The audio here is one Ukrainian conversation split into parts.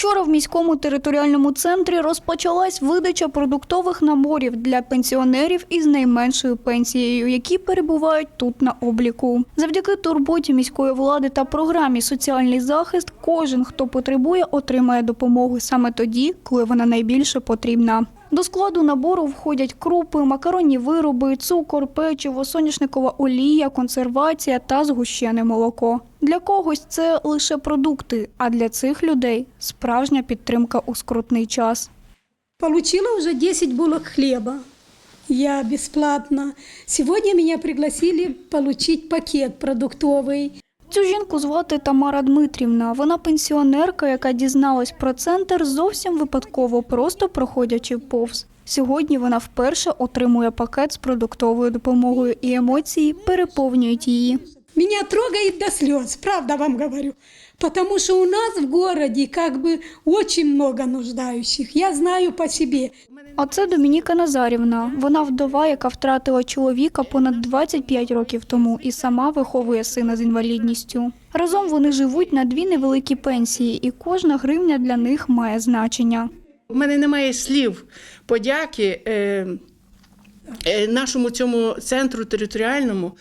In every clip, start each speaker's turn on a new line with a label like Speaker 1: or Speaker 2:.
Speaker 1: Вчора в міському територіальному центрі розпочалась видача продуктових наборів для пенсіонерів із найменшою пенсією, які перебувають тут на обліку. Завдяки турботі міської влади та програмі Соціальний захист кожен, хто потребує, отримає допомогу саме тоді, коли вона найбільше потрібна. До складу набору входять крупи, макаронні вироби, цукор, печиво, соняшникова олія, консервація та згущене молоко. Для когось це лише продукти, а для цих людей справжня підтримка у скрутний час.
Speaker 2: Получила уже 10 булок хлеба. Я бесплатно. Сегодня меня пригласили получить пакет продуктовый.
Speaker 1: Цю жінку звати Тамара Дмитрівна. Вона пенсіонерка, яка дізналась про центр зовсім випадково, просто проходячи повз. Сьогодні вона вперше отримує пакет з продуктовою допомогою, і емоції переповнюють її.
Speaker 2: Меня трогает до слез, правда вам говорю. Потому что у нас в городе как бы очень много нуждающих. Я знаю по себе.
Speaker 1: А це Домініка Назарівна. Вона вдова, яка втратила чоловіка понад 25 років тому і сама виховує сина з інвалідністю. Разом вони живуть на дві невеликі пенсії, і кожна гривня для них має значення.
Speaker 3: У мене немає слів подяки е, е, нашому цьому центру територіальному.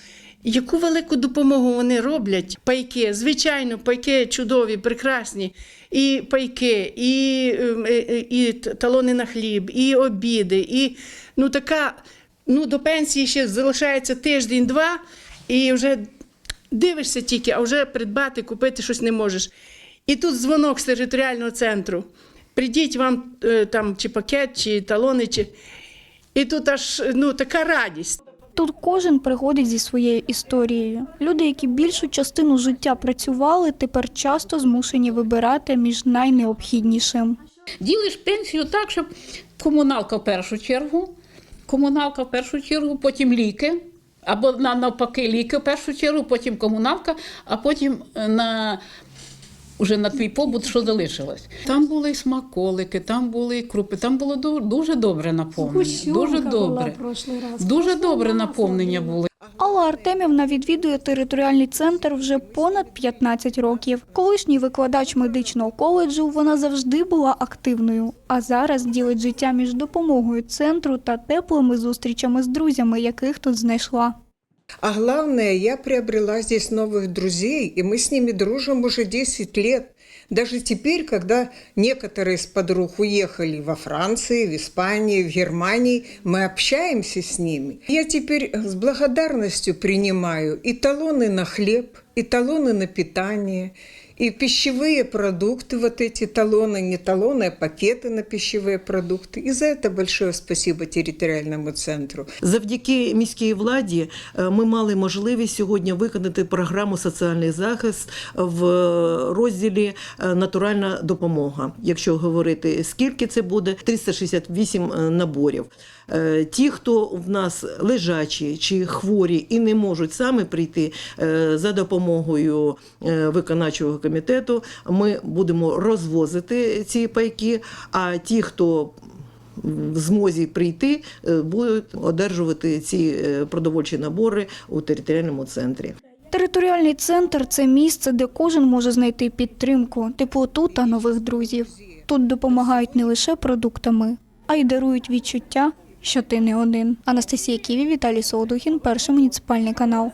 Speaker 3: Яку велику допомогу вони роблять? Пайки, звичайно, пайки чудові, прекрасні. І пайки, і, е, е, і талони на хліб, і обіди, і ну така, ну до пенсії ще залишається тиждень-два, і вже дивишся тільки, а вже придбати, купити щось не можеш. І тут дзвонок з територіального центру. Прийдіть вам е, там чи пакет, чи талони, чи. І тут аж ну, така радість.
Speaker 1: Тут кожен приходить зі своєю історією. Люди, які більшу частину життя працювали, тепер часто змушені вибирати між найнеобхіднішим.
Speaker 4: Ділиш пенсію так, щоб комуналка в першу чергу, комуналка в першу чергу, потім ліки, або на- навпаки ліки в першу чергу, потім комуналка, а потім е, на Уже на твій побут, що залишилось. Там були і смаколики, там були і крупи, там було ду- дуже добре наповнення. Дуже
Speaker 2: Сгущенка была
Speaker 4: добре.
Speaker 2: в прошлый раз.
Speaker 4: Дуже
Speaker 2: Прошлый
Speaker 4: добре
Speaker 2: раз
Speaker 4: наповнення було.
Speaker 1: Алла Артемівна відвідує територіальний центр вже понад 15 років. Колишній викладач медичного коледжу вона завжди була активною, а зараз ділить життя між допомогою центру та теплими зустрічами з друзями, яких тут знайшла.
Speaker 5: А главное, я приобрела здесь новых друзей, и мы с ними дружим уже 10 лет. Даже теперь, когда некоторые из подруг уехали во Франции, в Испании, в Германии, мы общаемся с ними. Я теперь с благодарностью принимаю и талоны на хлеб, и талоны на питание, и пищевые продукты, вот эти талоны, не талоны, а пакеты на пищевые продукты. И за это большое спасибо территориальному центру.
Speaker 6: Завдяки міській владі е, ми мали можливість сьогодні виконати програму соціальний захист в розділі е, натуральна допомога. Якщо говорити скільки це буде, 368 наборів. Е, Ті, хто в нас лежачі чи хворі і не можуть саме прийти е, за допомогою е, виконавчого комітету, ми будемо розвозити ці пайки. А ті, хто в змозі прийти, е, будуть одержувати ці е, продовольчі набори у територіальному центрі.
Speaker 1: Територіальний центр це місце, де кожен може знайти підтримку, теплоту та нових друзів. Тут допомагають не лише продуктами, а й дарують відчуття, що ти не один. Анастасія Ківі, Віталій Солодухін, перший муніципальний канал.